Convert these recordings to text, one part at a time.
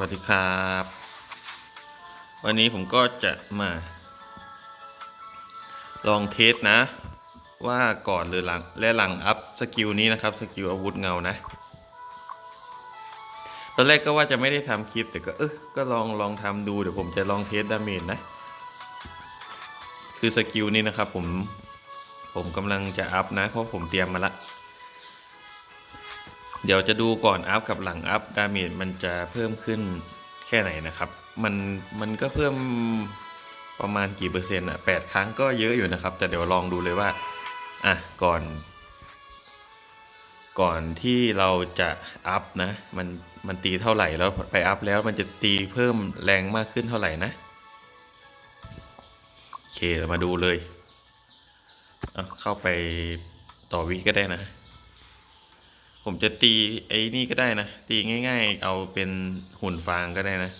วัสดีครับ วันนี้ผมก็จะมา ลองเทสนะ ว่าก่อนหรือหลังและหลังอัพสกิลนี้นะครับสกิลอาวุธเงานะ ตอนแรกก็ว่าจะไม่ได้ทำคลิป แต่ก็เออก็ลองลองทำดูเดี๋ยวผมจะลองเทสดาเมจนะ คือสกิลนี้นะครับผมผมกำลังจะอัพนะ เพราะผมเตรียมมาละ เดี๋ยวจะดูก่อนอัพกับหลังอัพดาเมจมันจะเพิ่มขึ้นแค่ไหนนะครับ มันมันก็เพิ่มประมาณกี่เปอร์เซ็นต์อะแปดครั้งก็เยอะอยู่นะครับ แต่เดี๋ยวลองดูเลยว่าอะก่อน ก่อนที่เราจะอัพนะ มันมันตีเท่าไหร่แล้วไปอัพแล้วมันจะตีเพิ่มแรงมากขึ้นเท่าไหร่นะโอเคมาดูเลยเเข้าไปต่อวิก็ได้นะ ผมจะตีไอ้นี่ก็ได้นะ ตีง่ายๆ เอาเป็นหุ่นฟางก็ได้นะ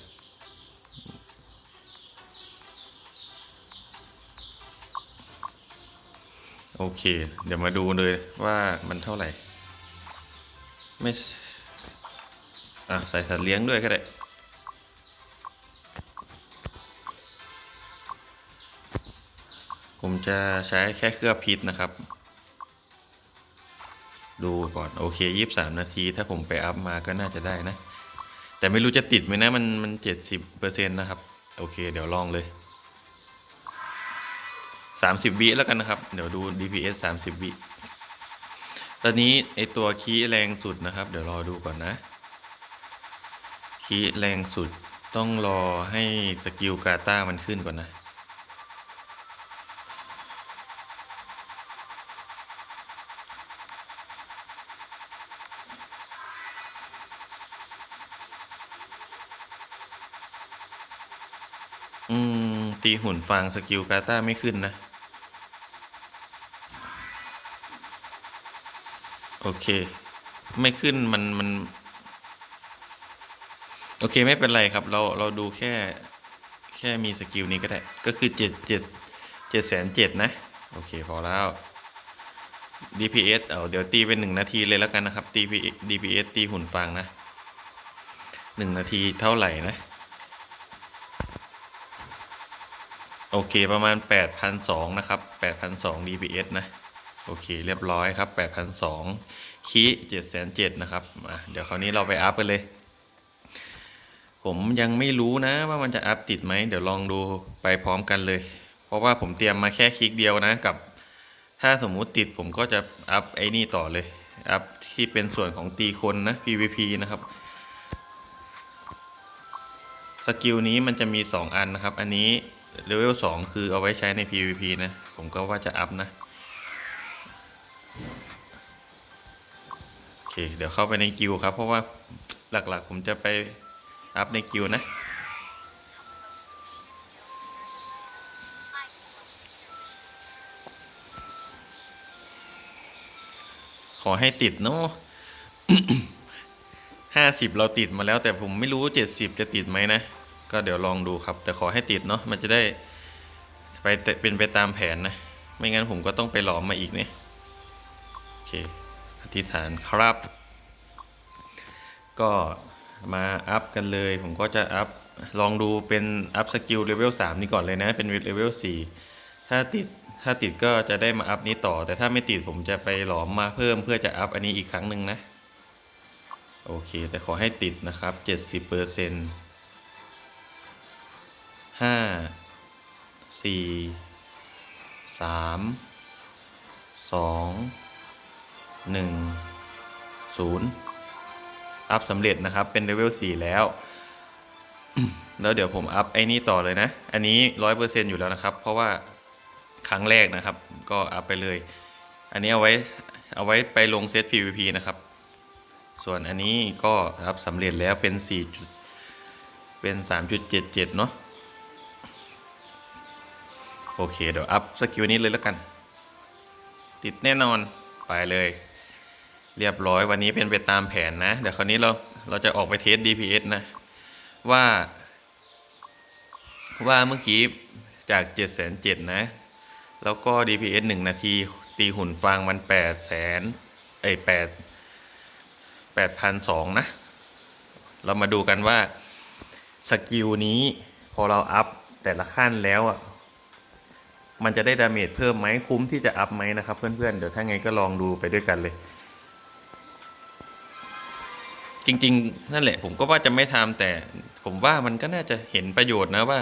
โอเค เดี๋ยวมาดูเลยว่ามันเท่าไหร่ ไม่อะใส่สัตว์เลี้ยงด้วยก็ได้ผมจะใช้แค่เคลือบพิษนะครับ ดูก่อน โอเคยี่สิบสามนาที ถ้าผมไปอัพมาก็น่าจะได้นะ แต่ไม่รู้จะติดไหมนะ มันมันเจ็ดสิบเปอร์เซ็นต์นะครับ โอเค เดี๋ยวลองเลยสามสิบวิแล้วกันนะครับ เดี๋ยวดู DPS สามสิบวิตอนนี้ไอตัวคีแรงสุดนะครับ เดี๋ยวรอดูก่อนนะคีแรงสุดต้องรอให้สกิลกาตามันขึ้นก่อนนะ อืม ตีหุ่นฟางสกิลกาตาไม่ขึ้นนะ โอเค ไม่ขึ้นมันมัน โอเคไม่เป็นไรครับ เราเราดูแค่ แค่มีสกิลนี้ก็ได้ ก็คือเจ็ดเจ็ดเจ็ดแสนเจ็ดนะ โอเค พอแล้ว DPS เอาเดี๋ยวตีเป็นหนึ่งนาทีเลยแล้วกันนะครับ DPS DPS ตีหุ่นฟางนะหนึ่งนาทีเท่าไหร่นะ โอเคประมาณ 8,200 นะครับ 8,200 dps นะ โอเคเรียบร้อยครับ 8,200คี7,700นะครับเดี๋ยวคราวนี้เราไปอัพกันเลย ผมยังไม่รู้นะว่ามันจะอัพติดไหม เดี๋ยวลองดูไปพร้อมกันเลย เพราะว่าผมเตรียมมาแค่คลิกเดียวนะกับ ถ้าสมมุติติดผมก็จะอัพไอ้นี่ต่อเลย อัพที่เป็นส่วนของตีคนนะ PVP นะครับสกิลนี้มันจะมี 2 อันนะครับ อันนี้ เลเวล2คือเอาไว้ใช้ใน PVP นะ ผมก็ว่าจะอัพนะ โอเค เดี๋ยวเข้าไปในกิลด์ครับ เพราะว่าหลักๆ ผมจะไปอัพในกิลด์นะ ขอให้ติดเนาะห้าสิบเราติดมาแล้วแต่ผมไม่รู้เจ็ดสิบจะติดไหมนะ ก็เดี๋ยวลองดูครับ แต่ขอให้ติดเนาะมันจะได้ไปเป็นไปตามแผนนะ ไม่งั้นผมก็ต้องไปหลอมมาอีกเนี่ยโอเคอธิษฐานครับ ก็มาอัพกันเลย ผมก็จะอัพลองดูเป็นอัพสกิลเลเวล3นี่ก่อนเลยนะ เป็นเลเวล4ถ้าติดถ้าติดก็จะได้มาอัพนี้ต่อ แต่ถ้าไม่ติดผมจะไปหลอมมาเพิ่มเพื่อจะอัพอันนี้อีกครั้งหนึ่งนะ โอเค แต่ขอให้ติดนะครับ 70เปอร์เซ็นต์ ห้าสี่สามสองหนึ่งศูนย์อัพสำเร็จนะครับ เป็นเลเวลสี่แล้ว แล้วเดี๋ยวผมอัพไอ้นี่ต่อเลยนะ อันนี้ร้อยเปอร์เซ็นอยู่แล้วนะครับ เพราะว่าครั้งแรกนะครับ ก็อัพไปเลย อันนี้เอาไว้เอาไว้ไปลงเซต PVP นะครับ ส่วนอันนี้ก็อัพสำเร็จแล้วเป็นสี่จุดเป็นสามจุดเจ็ดเจ็ดเนาะ โอเค เดี๋ยวอัพสกิลนี้เลยแล้วกัน ติดแน่นอนไปเลย เรียบร้อยวันนี้เป็นไปตามแผนนะ เดี๋ยวคราวนี้เราเราจะออกไปเทส DPS นะ ว่า ว่าเมื่อกี้จาก7 7 0 0 0นะ แล้วก็ DPS 1 นาที ตีหุ่นฟางมัน8แสนไอ้8 8,200 นะ เรามาดูกันว่า สกิลนี้พอเราอัพแต่ละขั้นแล้วอะ มันจะได้ดาเมจเพิ่มไหมคุ้มที่จะอัพไหมนะครับ เพื่อนๆเดี๋ยวถ้าไงก็ลองดูไปด้วยกันเลย จริงๆ นั่นแหละ ผมก็ว่าจะไม่ทำแต่ ผมว่ามันก็น่าจะเห็นประโยชน์นะว่า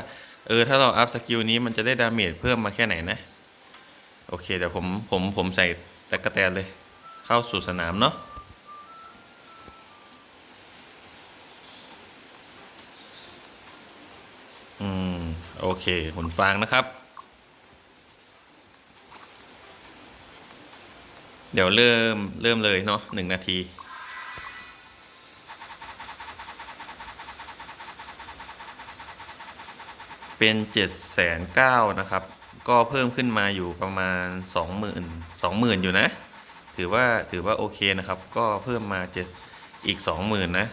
เออถ้าเราอัพสกิลนี้มันจะได้ดาเมจเพิ่มมาแค่ไหนนะ โอเคเดี๋ยวผมผมผมใส่ตะกะแตนเลย เข้าสู่สนามเนาะอืม โอเคหุ่นฟางนะครับ เดี๋ยวเริ่มเริ่มเลยเนาะหนึ่งนาที เป็นเจ็ดแสนเก้านะครับ ก็เพิ่มขึ้นมาอยู่ประมาณสองหมื่นสองหมื่นอยู่นะ ถือว่าถือว่าโอเคนะครับ ก็เพิ่มมาเจ็ดอีกสองหมื่นนะ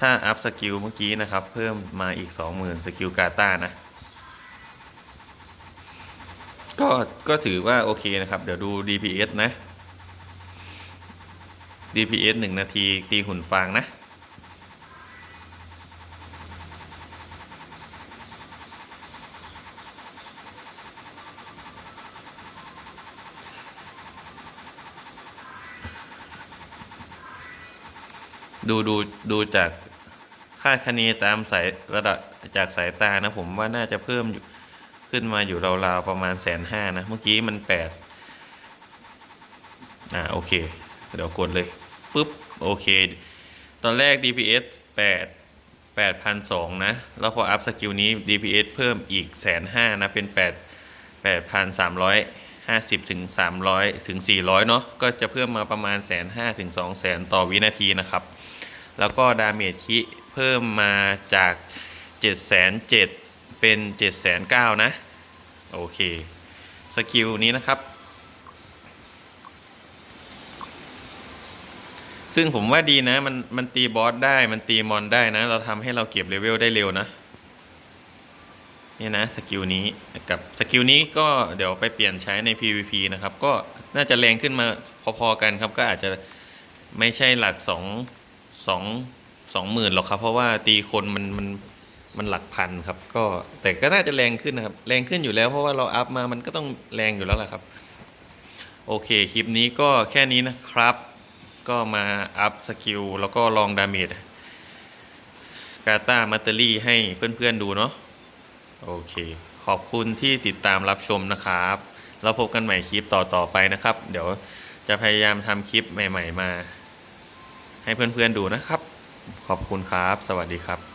ถ้าอัพสกิลเมื่อกี้นะครับ เพิ่มมาอีกสองหมื่นสกิลกาตานะ ก็ก็ถือว่าโอเคนะครับ เดี๋ยวดู DPS นะ DPS หนึ่งนาทีตีหุ่นฟางนะ ดูดูดูจากค่าคะเนตามสายระดับจากสายตานะผมว่าน่าจะเพิ่มอยู่ ขึ้นมาอยู่ราวๆประมาณแสนห้านะ เมื่อกี้มันแปดอ่าโอเค เดี๋ยวกดเลยปุ๊บโอเค ตอนแรก DPS 8 8,200นะ แล้วพออัพสกิลนี้ DPS เพิ่มอีกแสนห้านะ เป็น 8 8,350 ถึง 300 ถึง 400 เนาะก็จะเพิ่มมาประมาณแสนห้าถึง2แสนต่อวินาทีนะครับ แล้วก็ดาเมจคิเพิ่มมาจาก 7,700 เป็น7,900นะ โอเค สกิลนี้นะครับ ซึ่งผมว่าดีนะ มันมันตีบอสได้มันตีมอนได้นะ เราทำให้เราเก็บเลเวลได้เร็วนะนี่นะสกิลนี้กับสกิลนี้ก็เดี๋ยวไปเปลี่ยนใช้ใน PVP นะครับ ก็น่าจะแรงขึ้นมาพอๆกันครับ ก็อาจจะไม่ใช่หลักสองสองสองหมื่นหรอกครับ เพราะว่าตีคนมันมัน มันหลักพันครับ ก็แต่ก็น่าจะแรงขึ้นนะครับ แรงขึ้นอยู่แล้วเพราะว่าเราอัพมามันก็ต้องแรงอยู่แล้วแหละครับ โอเค คลิปนี้ก็แค่นี้นะครับ ก็มาอัพสกิลแล้วก็ลองดาเมจกาตามัตเตอรี่ให้เพื่อนๆดูเนาะโอเค ขอบคุณที่ติดตามรับชมนะครับ เราพบกันใหม่คลิปต่อๆไปนะครับ เดี๋ยวจะพยายามทำคลิปใหม่ ๆ มา ให้เพื่อนๆดูนะครับ ขอบคุณครับ สวัสดีครับ